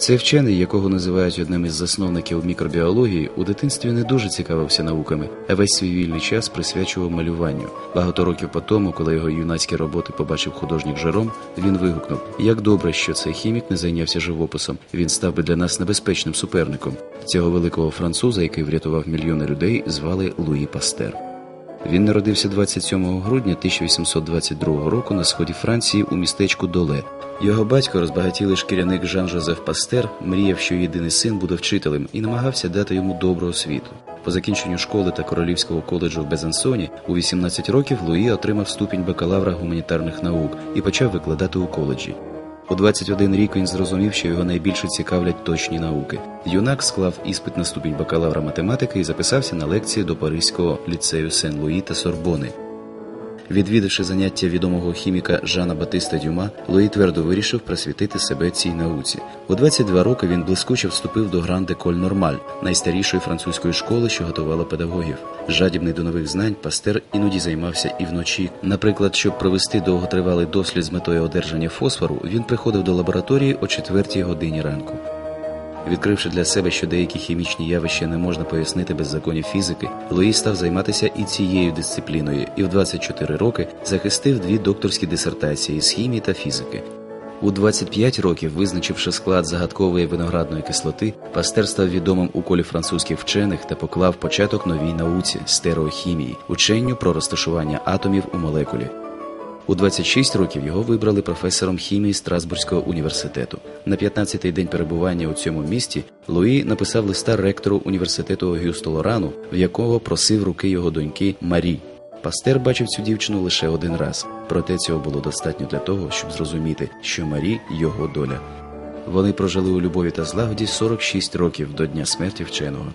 Цей вчений, якого називають одним із засновників мікробіології, у дитинстві не дуже цікавився науками, а весь свій вільний час присвячував малюванню. Багато років по тому, коли його юнацькі роботи побачив художник Жером, він вигукнув: як добре, що цей хімік не зайнявся живописом. Він став би для нас небезпечним суперником. Цього великого француза, який врятував мільйони людей, звали Луї Пастер. Він народився 27 грудня 1822 року на сході Франції у містечку Доле. Його батько, розбагатілий шкіряник Жан Жозеф Пастер, мріяв, що єдиний син буде вчителем і намагався дати йому добру освіту. По закінченню школи та королівського коледжу в Безансоні у 18 років Луї отримав ступінь бакалавра гуманітарних наук і почав викладати у коледжі. У 21 рік він зрозумів, що його найбільше цікавлять точні науки. Юнак склав іспит на ступінь бакалавра математики і записався на лекції до Паризького ліцею Сен-Луї та Сорбони. Відвідавши заняття відомого хіміка Жана Батиста Дюма, Луї твердо вирішив присвятити себе цій науці. У 22 роки він блискуче вступив до Гран Коль Нормаль, найстарішої французької школи, що готувала педагогів. Жадібний до нових знань, пастер іноді займався і вночі. Наприклад, щоб провести довготривалий дослід з метою одержання фосфору, він приходив до лабораторії о 4 годині ранку. Відкривши для себе, що деякі хімічні явища не можна пояснити без законів фізики, Луї став займатися і цією дисципліною, і в 24 роки захистив дві докторські дисертації з хімії та фізики. У 25 років, визначивши склад загадкової виноградної кислоти, пастер став відомим у колі французьких вчених та поклав початок новій науці стереохімії, ученню про розташування атомів у молекулі. У 26 років його вибрали професором хімії Страсбурзького університету. На 15-й день перебування у цьому місті Луї написав листа ректору університету Огюсту Лорану, в якого просив руки його доньки Марі. Пастер бачив цю дівчину лише один раз, проте цього було достатньо для того, щоб зрозуміти, що Марі його доля. Вони прожили у любові та злагоді 46 років до дня смерті вченого.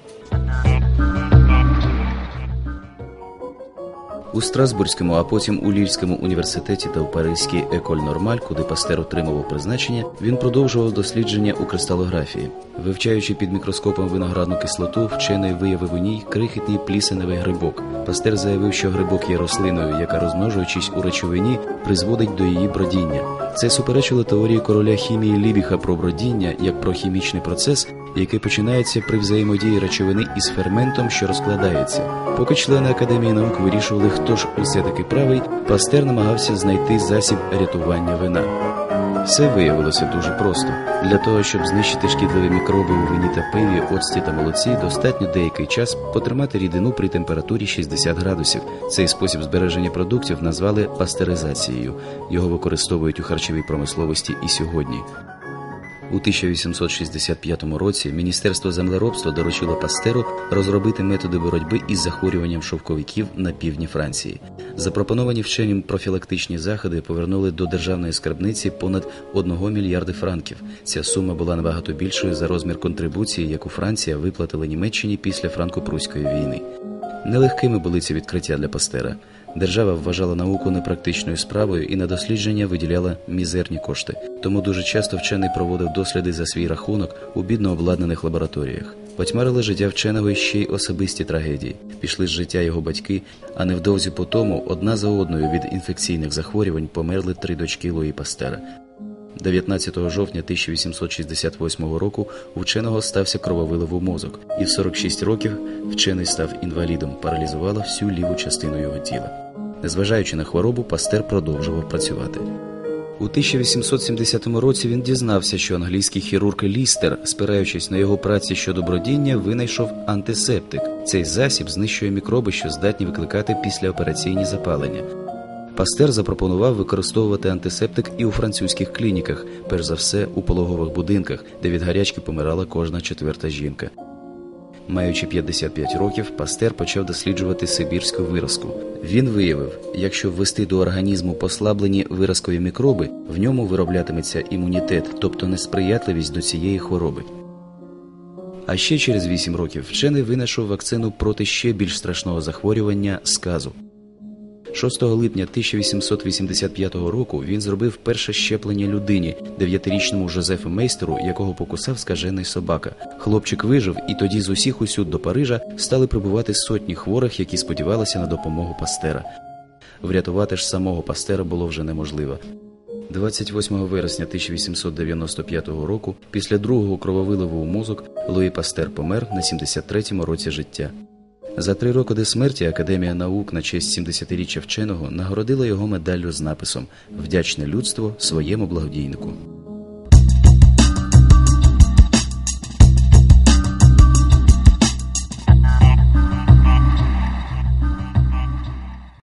У Страсбурзькому, а потім у Лільському університеті та у Паризькій Еколь Нормаль, куди пастер отримував призначення, він продовжував дослідження у кристалографії. Вивчаючи під мікроскопом виноградну кислоту, вчений виявив у ній крихітний плісеневий грибок. Пастер заявив, що грибок є рослиною, яка, розмножуючись у речовині, призводить до її бродіння. Це суперечило теорії короля хімії Лібіха про бродіння як про хімічний процес, який починається при взаємодії речовини із ферментом, що розкладається. Поки члени академії наук вирішували, хто ж усе таки правий, пастер намагався знайти засіб рятування вина. Все виявилося дуже просто. Для того, щоб знищити шкідливі мікроби у вині та пиві, оцті та молоці, достатньо деякий час потримати рідину при температурі 60 градусів. Цей спосіб збереження продуктів назвали пастеризацією. Його використовують у харчовій промисловості і сьогодні. У 1865 році Міністерство землеробства доручило пастеру розробити методи боротьби із захворюванням шовковиків на півдні Франції. Запропоновані вченім профілактичні заходи повернули до державної скарбниці понад 1 мільярди франків. Ця сума була набагато більшою за розмір контрибуції, яку Франція виплатила Німеччині після франко-пруської війни. Нелегкими були ці відкриття для пастера. Держава вважала науку непрактичною справою і на дослідження виділяла мізерні кошти. Тому дуже часто вчений проводив досліди за свій рахунок у бідно обладнаних лабораторіях. Потьмарили життя вченого ще й особисті трагедії. Пішли з життя його батьки, а невдовзі по тому одна за одною від інфекційних захворювань померли три дочки Луї Пастера. 19 жовтня 1868 року у вченого стався крововилив у мозок, і в 46 років вчений став інвалідом, паралізувала всю ліву частину його тіла. Незважаючи на хворобу, пастер продовжував працювати. У 1870 році він дізнався, що англійський хірург Лістер, спираючись на його праці щодо бродіння, винайшов антисептик. Цей засіб знищує мікроби, що здатні викликати післяопераційні запалення. Пастер запропонував використовувати антисептик і у французьких клініках, перш за все у пологових будинках, де від гарячки помирала кожна четверта жінка. Маючи 55 років, пастер почав досліджувати сибірську виразку. Він виявив, якщо ввести до організму послаблені виразкові мікроби, в ньому вироблятиметься імунітет, тобто несприятливість до цієї хвороби. А ще через 8 років вчений винайшов вакцину проти ще більш страшного захворювання сказу. 6 липня 1885 року він зробив перше щеплення людині, дев'ятирічному Жозефу Мейстеру, якого покусав скажений собака. Хлопчик вижив, і тоді з усіх усюд до Парижа стали прибувати сотні хворих, які сподівалися на допомогу пастера. Врятувати ж самого пастера було вже неможливо. 28 вересня 1895 року, після другого крововиливу у мозок, Луї Пастер помер на 73-му році життя. За три роки до смерті Академія наук на честь 70-річчя вченого нагородила його медаллю з написом Вдячне людство своєму благодійнику.